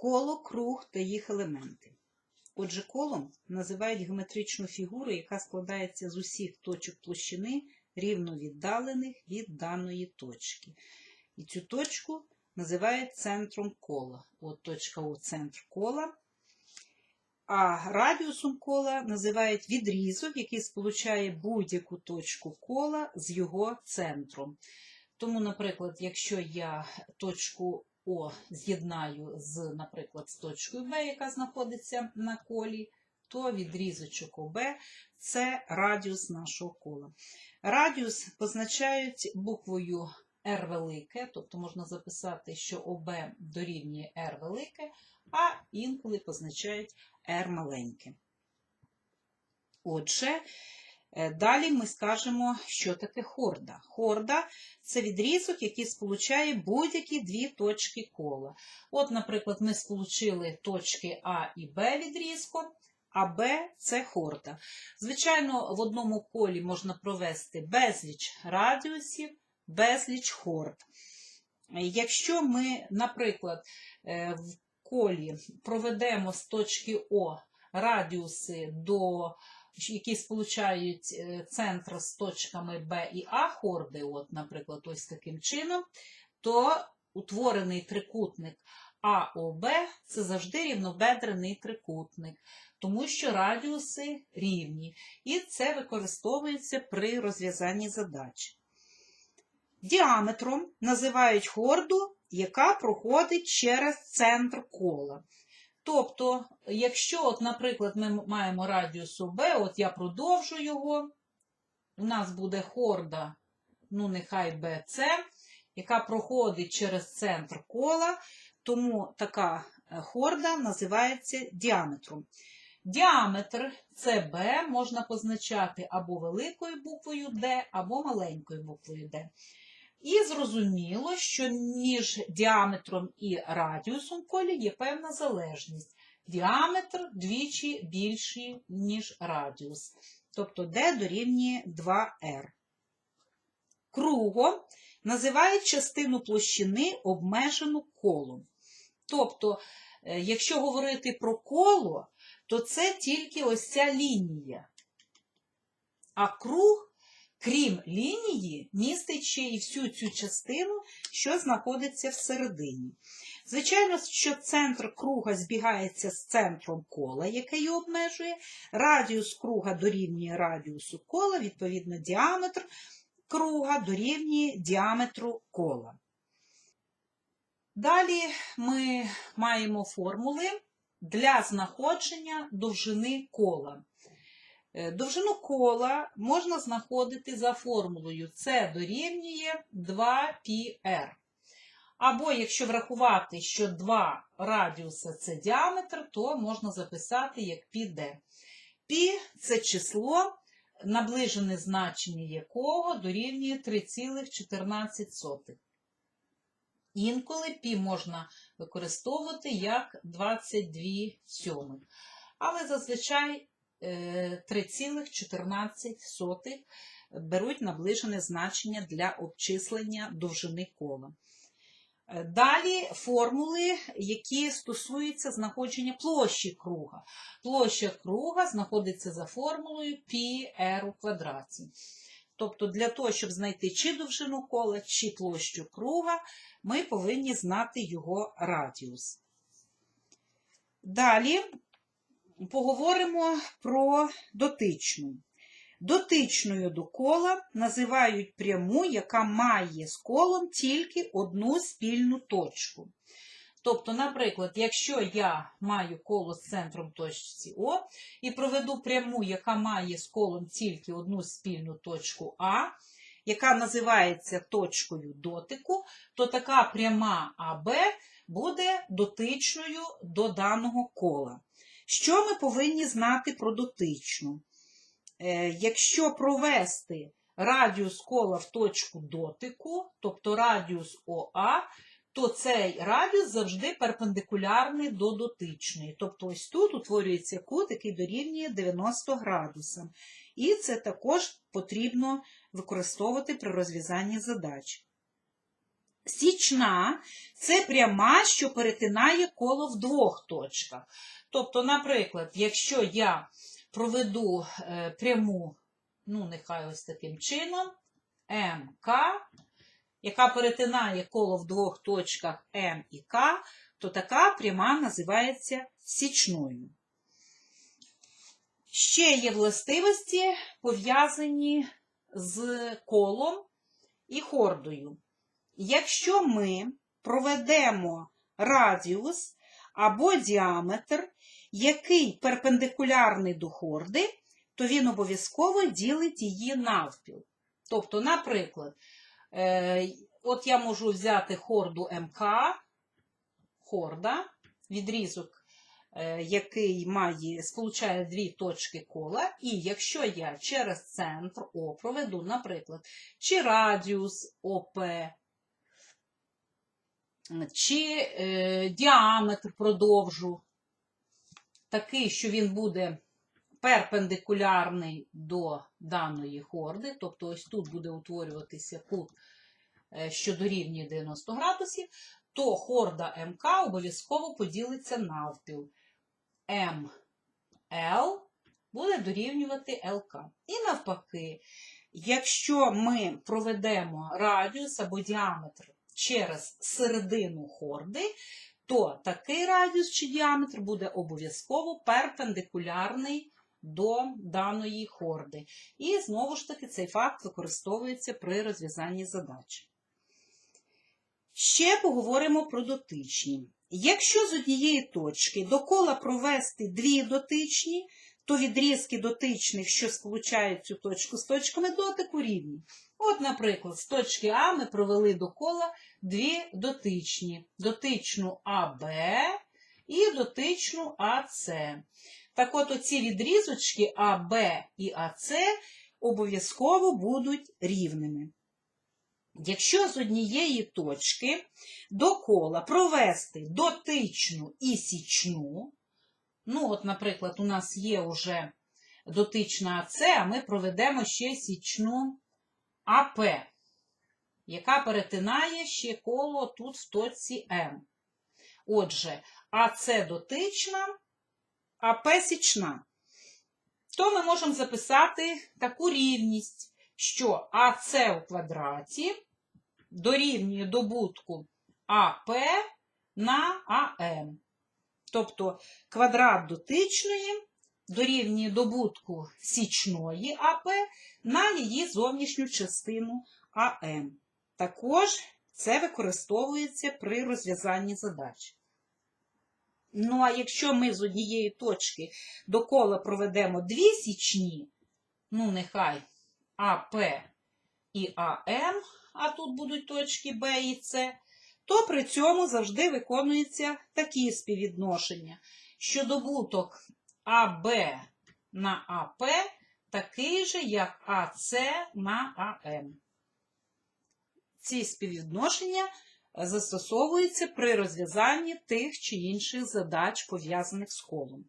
Коло, круг та їх елементи. Отже, колом називають геометричну фігуру, яка складається з усіх точок площини, рівно віддалених від даної точки. І цю точку називають центром кола. От точка О центр кола. А радіусом кола називають відрізок, який сполучає будь-яку точку кола з його центром. Тому, наприклад, якщо я точку О з'єднаю з, наприклад, з точкою Б, яка знаходиться на колі, то відрізочок ОБ це радіус нашого кола. Радіус позначають буквою R велике, тобто можна записати, що ОБ дорівнює R велике, а інколи позначають R маленьке. Отже, далі ми скажемо, що таке хорда. Хорда це відрізок, який сполучає будь-які дві точки кола. От, наприклад, ми сполучили точки А і Б відрізком, а Б це хорда. Звичайно, в одному колі можна провести безліч радіусів, безліч хорд. Якщо ми, наприклад, е, в колі проведемо з точки О радіуси, до, які сполучають е, центр з точками Б і А хорди, от, наприклад, ось таким чином, то утворений трикутник АОБ це завжди рівнобедрений трикутник, тому що радіуси рівні, і це використовується при розв'язанні задач. Діаметром називають хорду, яка проходить через центр кола. Тобто, якщо, от, наприклад, ми маємо радіус ОБ, от я продовжу його, у нас буде хорда, ну нехай BC, яка проходить через центр кола, тому така е, хорда називається діаметром. Діаметр CB можна позначати або великою буквою D, або маленькою буквою D. І зрозуміло, що між діаметром і радіусом колі є певна залежність. Діаметр двічі більший, ніж радіус. Тобто D дорівнює 2R. Кругом називають частину площини обмежену колом. Тобто, е, якщо говорити про коло, то це тільки ось ця лінія. А круг крім лінії, містить ще і всю цю частину, що знаходиться всередині. Звичайно, що центр круга збігається з центром кола, яке його обмежує. Радіус круга дорівнює радіусу кола, відповідно, діаметр круга дорівнює діаметру кола. Далі ми маємо формули для знаходження довжини кола. Е, Довжину кола можна знаходити за формулою С дорівнює 2πr. Або, якщо врахувати, що 2 радіуса це діаметр, то можна записати як πd. Пі це число, наближене значення якого дорівнює 3,14. Інколи пі можна використовувати як 22 сьомих. Але зазвичай 3,14 беруть наближене значення для обчислення довжини кола. Е, Далі формули, які стосуються знаходження площі круга. Площа круга знаходиться за формулою πr у квадраті. Тобто, для того, щоб знайти чи довжину кола, чи площу круга, ми повинні знати його радіус. Далі поговоримо про дотичну. Дотичною до кола називають пряму, яка має з колом тільки одну спільну точку. Тобто, наприклад, якщо я маю коло з центром точці О і проведу пряму, яка має з колом тільки одну спільну точку А, яка називається точкою дотику, то така пряма АБ буде дотичною до даного кола. Що ми повинні знати про дотичну? Е, Якщо провести радіус кола в точку дотику, тобто радіус ОА, то цей радіус завжди перпендикулярний до дотичної. Тобто ось тут утворюється кут, який дорівнює 90 градусам. І це також потрібно використовувати при розв'язанні задач. Січна це пряма, що перетинає коло в двох точках. Тобто, наприклад, якщо я проведу е, пряму, ну, нехай ось таким чином, МК, яка перетинає коло в двох точках М і К, то така пряма називається січною. Ще є властивості, пов'язані з колом і хордою. Якщо ми проведемо радіус або діаметр, який перпендикулярний до хорди, то він обов'язково ділить її навпіл. Тобто, наприклад, е, от я можу взяти хорду МК, хорда, відрізок, е, який має, сполучає дві точки кола, і якщо я через центр О проведу, наприклад, чи радіус ОП, чи е, діаметр продовжу, такий, що він буде перпендикулярний до даної хорди, тобто ось тут буде утворюватися кут, е, що дорівнює 90 градусів, то хорда МК обов'язково поділиться навпіл. МЛ буде дорівнювати ЛК. І навпаки, якщо ми проведемо радіус або діаметр через середину хорди, то такий радіус чи діаметр буде обов'язково перпендикулярний до даної хорди. І знову ж таки цей факт використовується при розв'язанні задач. Ще поговоримо про дотичні. Якщо з однієї точки до кола провести дві дотичні, то відрізки дотичних, що сполучають цю точку з точками дотику, рівні. От, наприклад, з точки А ми провели до кола дві дотичні: дотичну АБ і дотичну АС. Так от оці відрізочки АБ і АС обов'язково будуть рівними. Якщо з однієї точки до кола провести дотичну і січну, ну, от, наприклад, у нас є вже дотична АС, а ми проведемо ще січну АП, яка перетинає ще коло тут в точці М. Отже, АС дотична, АП січна. То ми можемо записати таку рівність, що АС у квадраті дорівнює добутку АП на АМ. Тобто квадрат дотичної дорівнює добутку січної АП на її зовнішню частину АМ. Також це використовується при розв'язанні задач. Ну, а якщо ми з однієї точки до кола проведемо дві січні, ну, нехай АП і АМ, а тут будуть точки Б і С, то при цьому завжди виконуються такі співвідношення, що добуток АБ на АП такий же, як АС на АМ. Ці співвідношення застосовуються при розв'язанні тих чи інших задач, пов'язаних з колом.